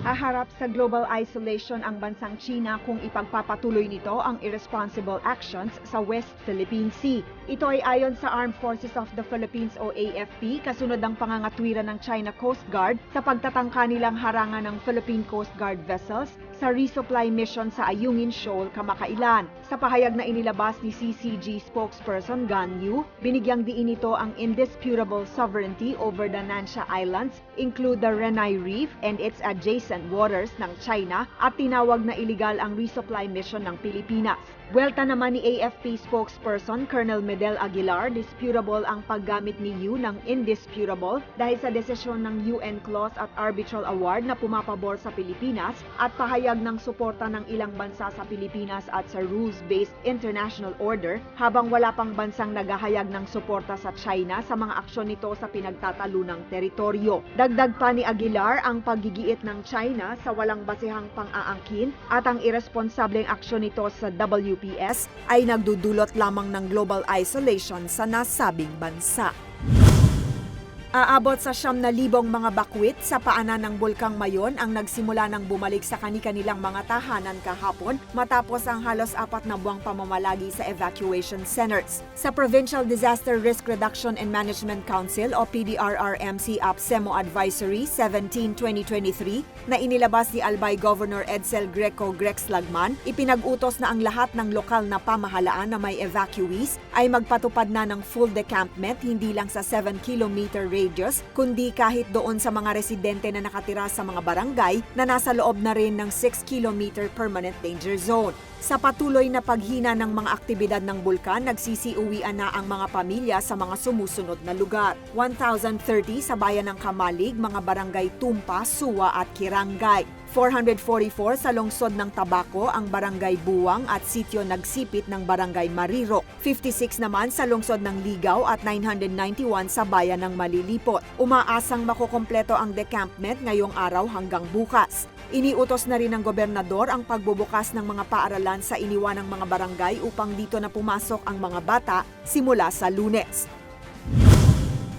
Haharap sa global isolation ang bansang China kung ipagpapatuloy nito ang irresponsible actions sa West Philippine Sea. Ito ay ayon sa Armed Forces of the Philippines o AFP kasunod ang pangangatwiran ng China Coast Guard sa pagtatangka nilang harangan ng Philippine Coast Guard vessels sa resupply mission sa Ayungin Shoal kamakailan. Sa pahayag na inilabas ni CCG spokesperson Gan Yu, binigyang diin ito ang indisputable sovereignty over the Nansha Islands, include the Renai Reef and its adjacent waters ng China at tinawag na iligal ang resupply mission ng Pilipinas. Welta naman ni AFP spokesperson Colonel Medel Aguilar, disputable ang paggamit ni Yu ng indisputable dahil sa desisyon ng UN clause at arbitral award na pumapabor sa Pilipinas at pahayag ng suporta ng ilang bansa sa Pilipinas at sa rules-based international order habang wala pang bansang naghahayag ng suporta sa China sa mga aksyon nito sa pinagtatalunang teritoryo. Dagdag pa ni Aguilar ang paggigiit ng China sa walang basehang pang-aangkin at ang irresponsableng aksyon nito sa WPS ay nagdudulot lamang ng global isolation sa nasabing bansa. Aabot sa siyam na libong mga bakwit sa paanan ng Bulkang Mayon ang nagsimula ng bumalik sa kani-kanilang mga tahanan kahapon matapos ang halos apat na buwang pamamalagi sa evacuation centers. Sa Provincial Disaster Risk Reduction and Management Council o PDRRMC APSEMO Advisory 17-2023 na inilabas ni Albay Governor Edsel Greco Grex Lagman, ipinag-utos na ang lahat ng lokal na pamahalaan na may evacuees ay magpatupad na ng full decampment hindi lang sa 7 kilometer radius, kundi kahit doon sa mga residente na nakatira sa mga barangay na nasa loob na rin ng 6 kilometer permanent danger zone. Sa patuloy na paghina ng mga aktibidad ng bulkan, nagsisiuwian na ang mga pamilya sa mga sumusunod na lugar. 1,030 sa bayan ng Kamalig, mga barangay Tumpa, Suwa at Kirangay. 444 sa lungsod ng Tabaco ang Barangay Buwang at sityo Nagsipit ng Barangay Mariro. 56 naman sa lungsod ng Ligaw at 991 sa bayan ng Malilipot. Umaasang makukompleto ang decampment ngayong araw hanggang bukas. Iniutos na rin ng gobernador ang pagbubukas ng mga paaralan sa iniwanang mga barangay upang dito na pumasok ang mga bata simula sa lunes.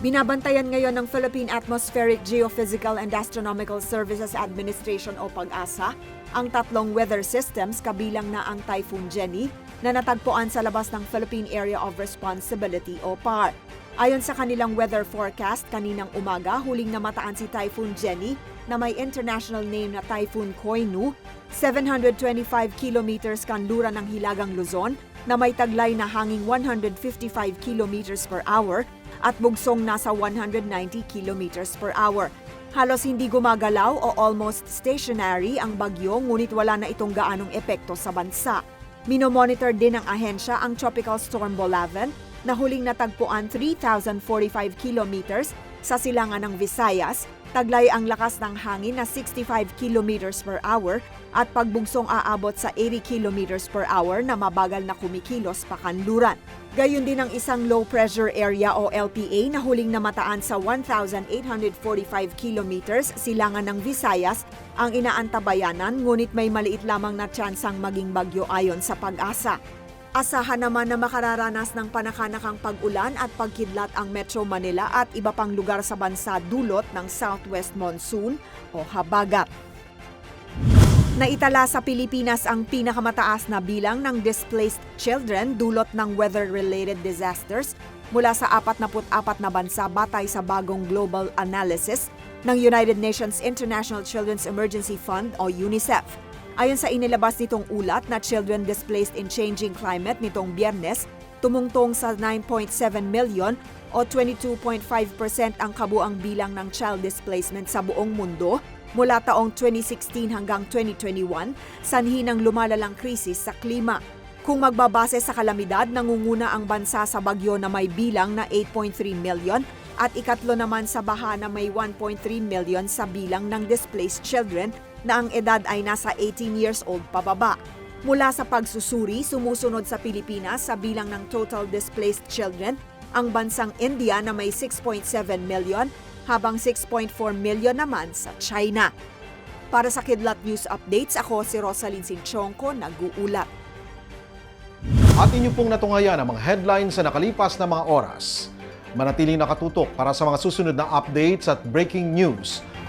Binabantayan ngayon ng Philippine Atmospheric Geophysical and Astronomical Services Administration o PAG-ASA ang tatlong weather systems kabilang na ang Typhoon Jenny na natagpuan sa labas ng Philippine Area of Responsibility o PAR. Ayon sa kanilang weather forecast kaninang umaga, huling namataan si Typhoon Jenny na may international name na Typhoon Koinu, 725 kilometers kanluran ng Hilagang Luzon na may taglay na hanging 155 kilometers per hour at bugsong nasa 190 kilometers per hour. Halos hindi gumagalaw o almost stationary ang bagyo ngunit wala na itong gaanong epekto sa bansa. Minomonitor din ng ahensya ang Tropical Storm Bolaven na huling natagpuan 3,045 kilometers sa silangan ng Visayas, taglay ang lakas ng hangin na 65 kilometers per hour at pagbugsong aabot sa 80 kilometers per hour na mabagal na kumikilos pa kanluran. Gayon din ang isang low pressure area o LPA na huling namataan sa 1,845 kilometers silangan ng Visayas ang inaantabayanan ngunit may maliit lamang na tsansang maging bagyo ayon sa pag-asa. Asahan naman na makararanas ng panakanakang pag-ulan at pagkidlat ang Metro Manila at iba pang lugar sa bansa dulot ng southwest monsoon o habagat. Naitala sa Pilipinas ang pinakamataas na bilang ng displaced children dulot ng weather-related disasters mula sa 44 na bansa batay sa bagong global analysis ng United Nations International Children's Emergency Fund o UNICEF. Ayon sa inilabas nitong ulat na children displaced in changing climate nitong biyernes, tumungtong sa 9.7 million o 22.5% ang kabuang bilang ng child displacement sa buong mundo mula taong 2016 hanggang 2021 sanhi ng lumalalang krisis sa klima. Kung magbabase sa kalamidad, nangunguna ang bansa sa bagyo na may bilang na 8.3 million at ikatlo naman sa baha na may 1.3 million sa bilang ng displaced children na ang edad ay nasa 18 years old pababa. Mula sa pagsusuri, sumusunod sa Pilipinas sa bilang ng total displaced children ang bansang India na may 6.7 million habang 6.4 million naman sa China. Para sa Kidlat News Updates, ako si Rosalyn Sinchonko, nag-uulat. At inyo pong natungayan ang mga headlines sa nakalipas na mga oras. Manatiling nakatutok para sa mga susunod na updates at breaking news.